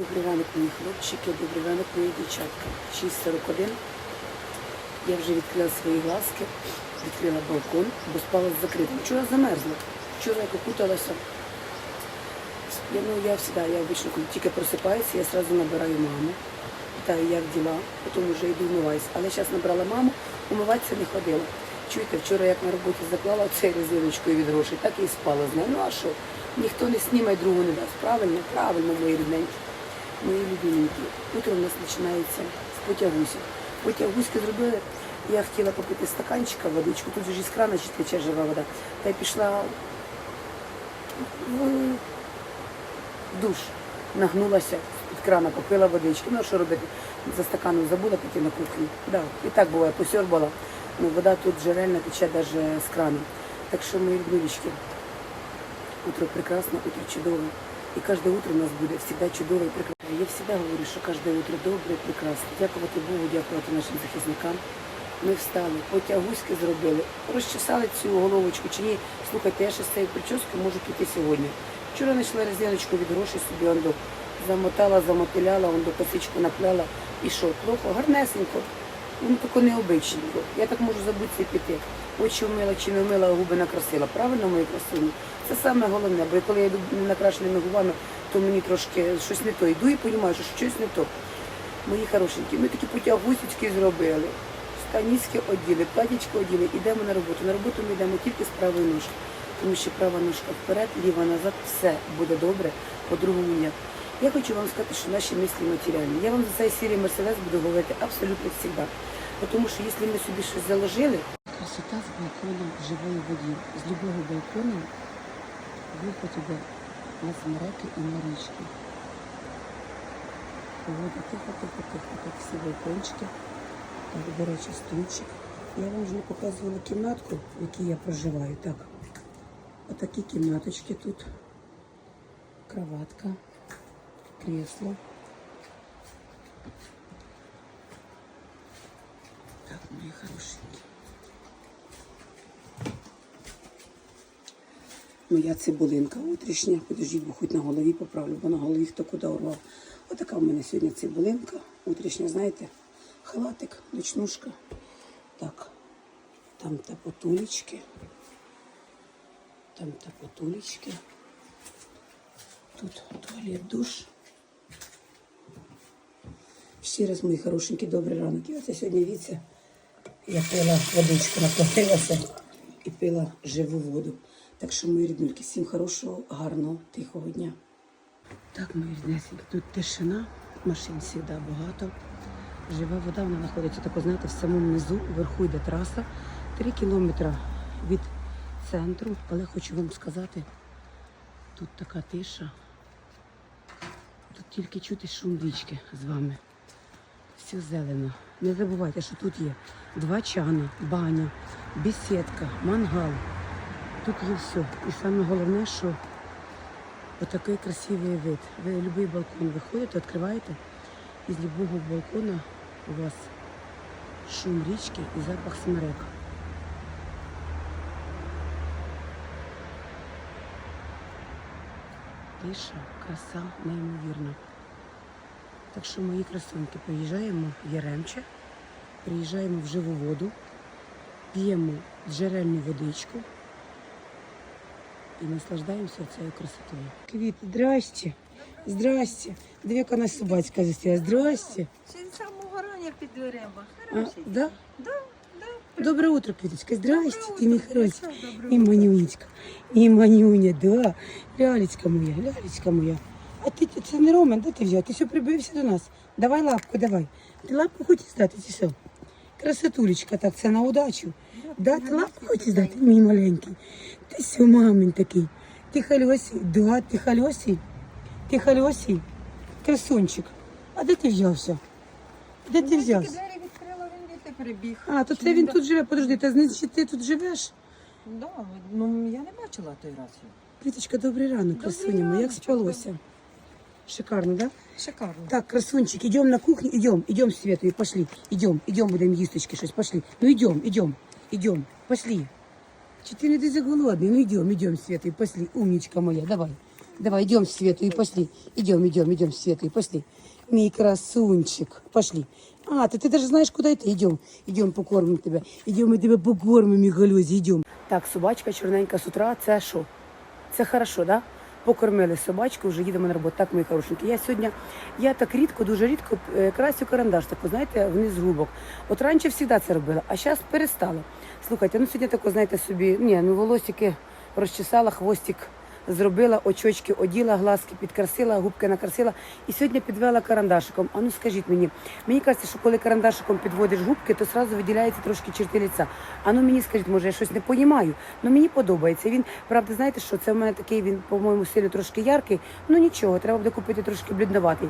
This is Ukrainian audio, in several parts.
Добрий ранок, мої хлопчики, добрий ранок, мої дівчатка. 6.41. Я вже відкрила свої глазки, відкрила балкон, бо спала з закритим. Вчора замерзла. Вчора як окуталася. Я, ну, я завжди, я обично, коли тільки просипаюся, я одразу набираю маму. Питаю, як діла, потім вже йду вмиваюся. Але зараз набрала маму, умиватися не ходила. Чуєте, вчора як на роботі заклала цей резиночкою від грошей, так і спала з нею. Ну а що? Ніхто не сніме, другу не дасть. Правильно, правильно, мої рідненькі. Мої любименькі. Утро у нас починається з потягусів. Потягуськи зробили. Я хотіла попити стаканчика водичку, тут же ж із крана чи тече жива вода. Та й пішла в, душ. Нагнулася від крана, попила водички. Ну що робити? За стаканом забула піти на кухню. Да, і так буває, посьорбала. Ну, вода тут джерельна тече навіть з крана. Так що, мої любимічки, утро прекрасно, утро чудове. І кожне утро у нас буде завжди чудове і прекрасне. Я завжди говорю, що кожне утро добре прекрасне. Дякувати Богу, дякувати нашим захисникам. Ми встали, потягуськи зробили, розчесали цю головочку чи ні. Слухайте, я ще з цією прическою можу піти сьогодні. Вчора знайшла резиночку від грошей собі ондо, замотала, замотиляла, ондо косичку наплела. І що, плохо, гарнесенько. Ну, тако необичненько. Я так можу забутися і піти. Очі вмила чи не вмила, губи накрасила. Правильно, мої красуні? Це саме головне, бо коли я йду накрашеними губами, то мені трошки щось не то. Йду і розумію, що щось не то. Мої хорошенькі, ми такі потягусічки зробили. Станіськи оділи, платічки оділи, йдемо на роботу. На роботу ми йдемо тільки з правої ножки. Тому що права ножка вперед, ліва назад, все буде добре, по-другому ні. Я хочу вам сказати, що наші мислі матеріальні. Я вам за цей серії Мерседес буду говорити абсолютно завжди. Тому що якщо ми собі щось заложили, красота з балконом живої воді. З любого балкона виходь іде на смереки і на річки. Погода тихо, тихо, тихо, так всі балкончики. Так, до речі, стульчик. Я вам вже не показувала кімнатку, в якій я проживаю. Так, отакі кімнаточки тут. Кроватка, кресло. Так, мої хорошенькі. Моя цибулинка утрішня. Подождіть, бо хоч на голові поправлю, бо на голові хто куди урвав. Отака в мене сьогодні цибулинка. Утрішня, знаєте, халатик, ночнушка. Так, там тапотулечки. Там тапотулечки. Тут туалет, душ. Ще раз, мої хорошенькі, добрий ранок. І оце сьогодні віця. Я пила водичку, наплатилася і пила живу воду. Так що, мої ріднульки, всім хорошого, гарного, тихого дня. Так, мої ріднесенькі, тут тишина, машин завжди багато. Жива вода, вона знаходиться тако, знаєте, в самому низу, вверху йде траса. Три кілометри від центру. Але хочу вам сказати, тут така тиша. Тут тільки чути шум річки з вами. Все зелено. Не забувайте, що тут є два чани, баня, бесідка, мангал. Тут є все. І саме головне, що отакий красивий вид. Ви будь-який балкон виходите, відкриваєте, і з будь-якого балкона у вас шум річки і запах смерек. Тиша, краса неймовірна. Так що, мої красунки, приїжджаємо в Яремче, приїжджаємо в живу воду, п'ємо джерельну водичку і наслаждаємося цією красотою. Квіт, здрасте. Здрасте. Дві нас собацька зустріла. Здрасте. Ще з самого рання під дверима. А, Хороший. да? Да, да. Доброе утро, Квіточка. Здрасте, Доброе ти мій утро, хороший. Хорошо, І манюнечка, і манюня, да. Лялечка моя, лялечка моя. А ти це не Роман, де ти взяв? Ти все прибився до нас. Давай лапку, давай. Ти лапку хочеш здати, чи що? Красотулечка, так, це на удачу. Да, ти лапку хочеш здати, мій маленький. Ти все, мамин такий. Ти хальосій, да, ти хальосій. Ти хальосій. Красунчик. А де ти взявся? Де ти взявся? двері відкрила, він від прибіг. А, то це він тут живе, подожди, та значить ти тут живеш? Да, ну я не бачила той раз. його. Квіточка, добрий ранок, красуня моя, як раночок, спалося? Шикарно, да? Шикарно. Так, красунчик, идем на кухню, идем, идем, Свету, пошли, идем, идем, будем їсточки щось, пошли. Ну идем, идем, идем, пошли. Не дуже голодний? Ну идем, идем, Света, пошли, умничка моя, давай. Давай, идем в Свету и пошли. Идем, идем, идем в Свету и пошли. Мій красунчик, пошли. А, ты, ты даже знаешь, куда это? Идем, идем покормим тебя. Идем, мы тебя покормим, Михалюзі, идем. Так, собачка чорненька з утра, це що? Це хорошо, да? Покормили собачку, вже їдемо на роботу. Так, мої хорошенькі. Я сьогодні, я так рідко, дуже рідко е, красю карандаш, таку, знаєте, вниз губок. От раніше завжди це робила, а зараз перестала. Слухайте, ну сьогодні тако, знаєте, собі, ні, ну волосики розчесала, хвостик зробила, очочки оділа, глазки підкрасила, губки накрасила. І сьогодні підвела карандашиком. А ну скажіть мені, мені кажеться, що коли карандашиком підводиш губки, то одразу виділяється трошки черти лиця. А ну мені скажіть, може, я щось не понімаю. Ну мені подобається. Він, правда, знаєте, що це в мене такий, він, по-моєму, сильно трошки яркий. Ну нічого, треба буде купити трошки блідноватий.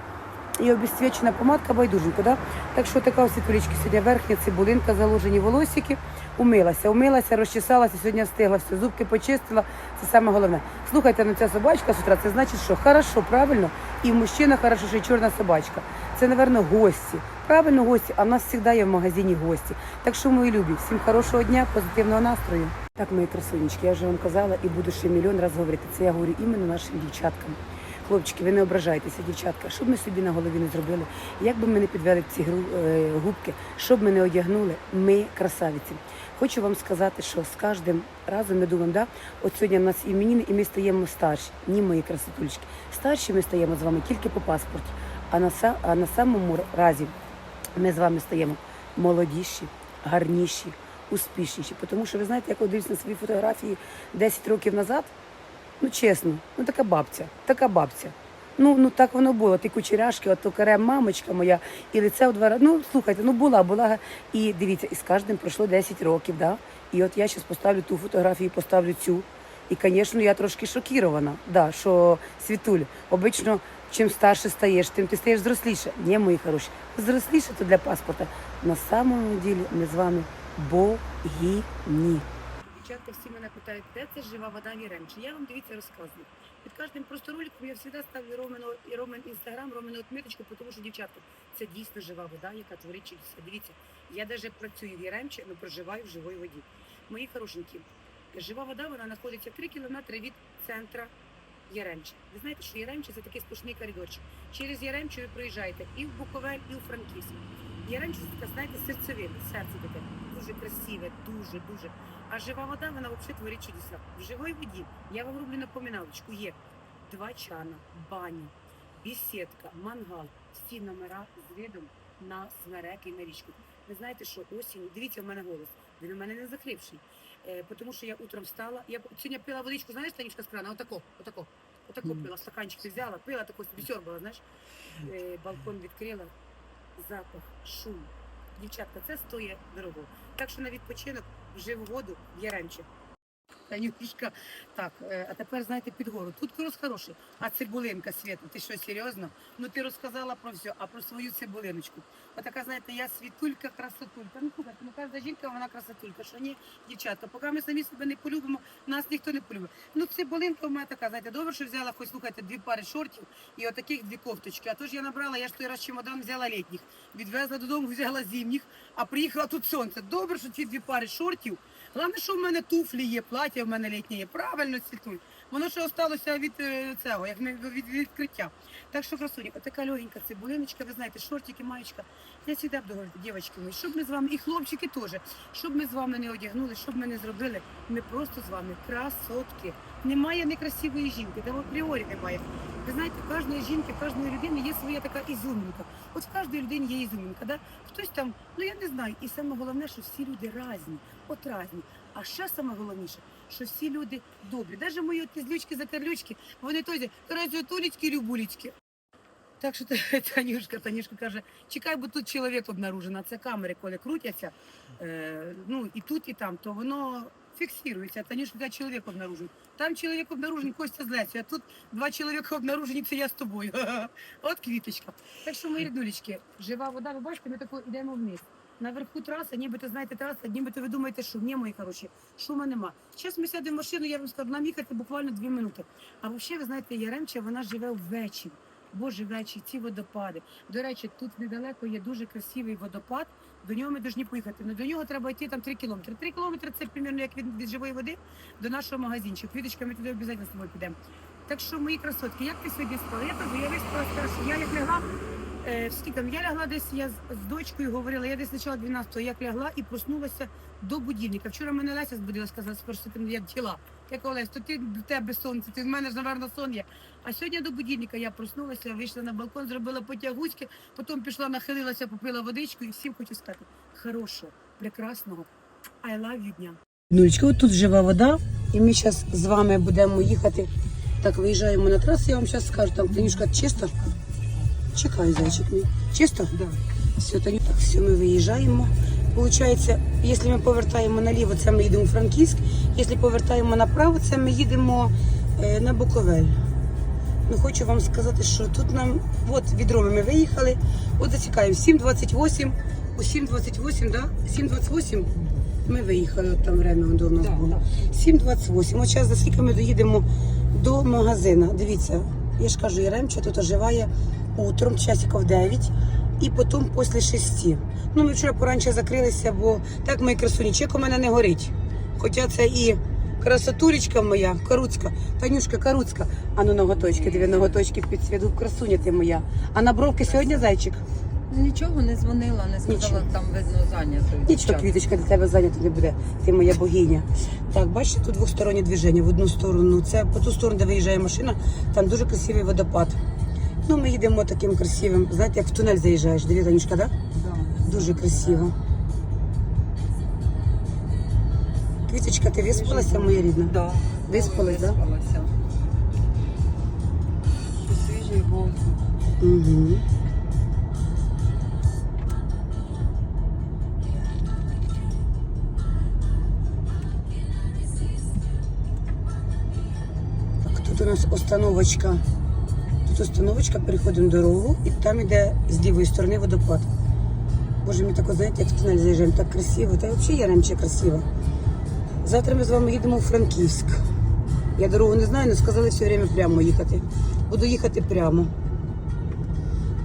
І обесцвечена помадка байдуженько, да? Так що така ось світулічки сьогодні верхня цибулинка, заложені волосики, умилася, умилася, розчесалася, сьогодні встигла, все, зубки почистила, це саме головне. Слухайте, ну ця собачка з утра, це значить, що хорошо, правильно, і мужчина хорошо, що й чорна собачка. Це, напевно, гості. Правильно, гості, а в нас завжди є в магазині гості. Так що, мої любі, всім хорошого дня, позитивного настрою. Так, мої красунечки, я вже вам казала і буду ще мільйон разів говорити. Це я говорю іменно нашим дівчаткам. Хлопчики, ви не ображайтеся, дівчатка, що б ми собі на голові не зробили, як би ми не підвели ці е, губки, що б ми не одягнули, ми красавиці. Хочу вам сказати, що з кожним разом ми думаємо, да, от сьогодні в нас іменини, і ми стаємо старші. Ні, мої красотульчики. Старші ми стаємо з вами тільки по паспорті. А на, а на самому разі ми з вами стаємо молодіші, гарніші, успішніші. Тому що ви знаєте, як я дивлюсь на свої фотографії 10 років назад, Ну чесно, ну така бабця, така бабця. Ну, ну так воно було. Ті кучеряшки, от токаре мамочка моя, і лице у два рази. Ну, слухайте, ну була, була. І дивіться, і з кожним пройшло 10 років, да? І от я зараз поставлю ту фотографію, поставлю цю. І, звісно, я трошки шокірована, да, що Світуль, обично, чим старше стаєш, тим ти стаєш зросліше. Ні, мої хороші. Зросліше то для паспорта. На самому ділі ми з вами богині. Дівчатка всі мене питають, де це жива вода в Віремче. Я вам дивіться розказую. Під кожним просто роликом я завжди ставлю Ромину і Ромен інстаграм, Ромину отміточку, тому що дівчатка, це дійсно жива вода, яка творить чудеса. Дивіться, я навіть працюю в Яремче, але проживаю в живій воді. Мої хорошенькі, жива вода вона знаходиться 3 кілометри від центра Яремче. Ви знаєте, що Яремче це такий сплошний коридорчик. Через Яремче ви проїжджаєте і в Буковель, і у Франківськ. Яремче це знаєте, серцевина, серце таке. Дуже красиве, дуже, дуже. А жива вода, вона взагалі творить чудеса. В живій воді, я вам роблю напоминалочку, є два чана, баня, бесідка, мангал, всі номера з видом на смереки і на річку. Ви знаєте, що осінь, дивіться, в мене голос, він у мене не закривший. Е, тому що я утром встала, я сьогодні пила водичку, знаєш, Танечка з крана, отако, отако, отако Мгм. пила, стаканчик взяла, пила, тако собі сьорбала, знаєш. Е, балкон відкрила, запах, шум. Дівчатка, це стоїть дорого. Так що на відпочинок в воду в Яремче. Танюшка, так, е, а тепер знаєте під гору. Тут крос хороший, а цибулинка Свята, ти що серйозно? Ну ти розказала про все, а про свою цибулиночку. Отака, знаєте, я світулька, красотулька. Ну слухайте, ну кожна жінка вона красотулька. Що ні, дівчатка, поки ми самі себе не полюбимо, нас ніхто не полюбить. Ну цибулинка у мене така, знаєте, добре, що взяла хоч слухайте дві пари шортів і отаких дві кофточки. А то ж я набрала, я ж той раз чемодан взяла літніх, відвезла додому, взяла зимніх, а приїхала тут сонце. Добре, що ці дві пари шортів. Головне, що в мене туфлі є, плаття в мене літнє є. Правильно світуль. Воно ще осталося від е, цього, як від, від відкриття. Так що, красуні, отака легенька цибулиночка, ви знаєте, шортики, маєчка. Я завжди буду говорити, дівчатки мої, щоб ми з вами, і хлопчики теж, щоб ми з вами не одягнули, щоб ми не зробили, ми просто з вами красотки. Немає некрасивої жінки, там апріорі немає. Ви знаєте, у кожної жінки, у кожної людини є своя така ізюмінка. От в кожної людині є ізюмінка, да? Хтось там, ну я не знаю. І саме головне, що всі люди різні, от різні. А ще саме головніше, що всі люди добрі. Навіть мої от злючки закарлючки, вони теж красотулечки, любулечки. Так що та- Танюшка, Танюшка каже, чекай, бо тут чоловік обнаружено. Це камери, коли крутяться, е, ну і тут, і там, то воно фіксується. Танюшка каже, чоловік обнаружений. Там чоловік обнаружений, Костя з Лесю, а тут два чоловіка обнаружені, це я з тобою. От квіточка. Так що, мої рідулечки, жива вода, ви бачите, ми тако йдемо вниз. Наверху траса, нібито знаєте, траса, нібито ви думаєте, що ні, мої хороші, шума нема. Зараз ми сядемо в машину, я вам скажу, нам їхати буквально дві минути. А взагалі, ви знаєте, Яремча, вона живе ввечері. Боже вечір, ці водопади. До речі, тут недалеко є дуже красивий водопад. До нього ми повинні поїхати. Ну до нього треба йти там 3 кілометри. 3 кілометри це примірно як від, від живої води до нашого магазинчика. Квіточка, ми туди обов'язково з тобою підемо. Так що, мої красотки, як ти сьогодні спала? Я кажу, я хорошо. Я як лягла, скільки, там, я лягла десь, я з, дочкою говорила, я десь почала 12-го, як лягла і проснулася до будильника. Вчора мене Леся збудила, сказала, спершу ти як тіла. Я кажу, Лесь, то ти в тебе сонце, ти в мене ж, напевно, сон є. А сьогодні до будильника я проснулася, вийшла на балкон, зробила потягуськи, потім пішла, нахилилася, попила водичку і всім хочу сказати, хорошого, прекрасного, I love you дня. Нулечка, тут жива вода, і ми зараз з вами будемо їхати. Так, виїжджаємо на трасу, я вам зараз скажу, там Танюшка чисто. Чекай, зайчик мій. Чисто? Да. Все, Таню, так, все, ми виїжджаємо. Получається, якщо ми повертаємо наліво, це ми їдемо у Франківськ. Якщо повертаємо направо, це ми їдемо е, на Буковель. Ну, хочу вам сказати, що тут нам, от від Роми ми виїхали, от зацікаємо, 7.28, у 7.28, да? 7.28 ми виїхали, от там время до нас було. 7.28, от зараз за скільки ми доїдемо до магазина. Дивіться, я ж кажу, Яремча тут оживає утром, часиків 9, і потім після 6. Ну, ми вчора поранше закрилися, бо так мої красуні, чек у мене не горить. Хоча це і красотулечка моя, Каруцька, Танюшка Каруцька. А ну ноготочки, дві ноготочки під свіду, красуня ти моя. А на бровки сьогодні зайчик? Нічого не дзвонила, не сказала, Нічого. там видно зайнято. Нічого, квіточка для тебе зайнята не буде. Ти моя богиня. Так, бачите, тут двостороннє движення в одну сторону. Це по ту сторону, де виїжджає машина, там дуже красивий водопад. Ну, ми їдемо таким красивим. Знаєте, як в тунель заїжджаєш. Дивіться, Танюшка, так? Да. Дуже красиво. Квіточка, ти виспалася, моя рідна? Да. Виспалась, да? Виспалася. Свіжий воздух. Угу. Так, тут у нас остановочка. Тут остановочка, переходимо дорогу, і там іде з лівої сторони водопад. Боже, ми так, от, знаєте, як в тунель заїжджаємо, так красиво. Та й взагалі Яремче красиво. Завтра ми з вами їдемо у Франківськ. Я дорогу не знаю, але сказали все время прямо їхати. Буду їхати прямо.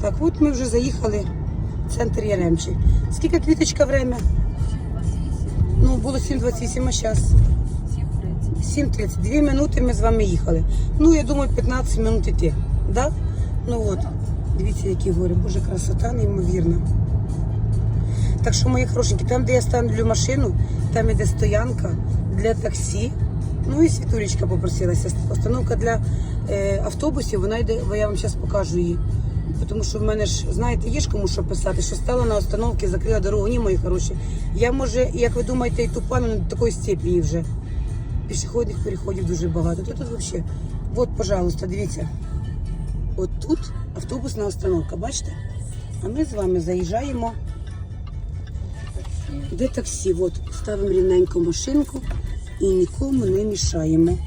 Так, от ми вже заїхали в центр Яремчі. Скільки квіточка время? Ну, було 7.28, а зараз 7.30. Дві минути ми з вами їхали. Ну, я думаю, 15 минут іти. Да? Ну от, дивіться, які гори. Боже, красота неймовірна. Так що, мої хорошенькі, там, де я ставлю машину, там іде стоянка для таксі. Ну і світулечка попросилася. Остановка для е, автобусів, вона йде, я вам зараз покажу її. Тому що в мене ж, знаєте, є ж кому що писати, що стала на остановці, закрила дорогу. Ні, мої хороші. Я може, як ви думаєте, і тупа, але до такої степені вже. Пішохідних переходів дуже багато. Тут, тут взагалі. От, пожалуйста, дивіться. От тут автобусна остановка, бачите? А ми з вами заїжджаємо. Де таксі? От ставимо рівненько машинку і нікому не мішаємо.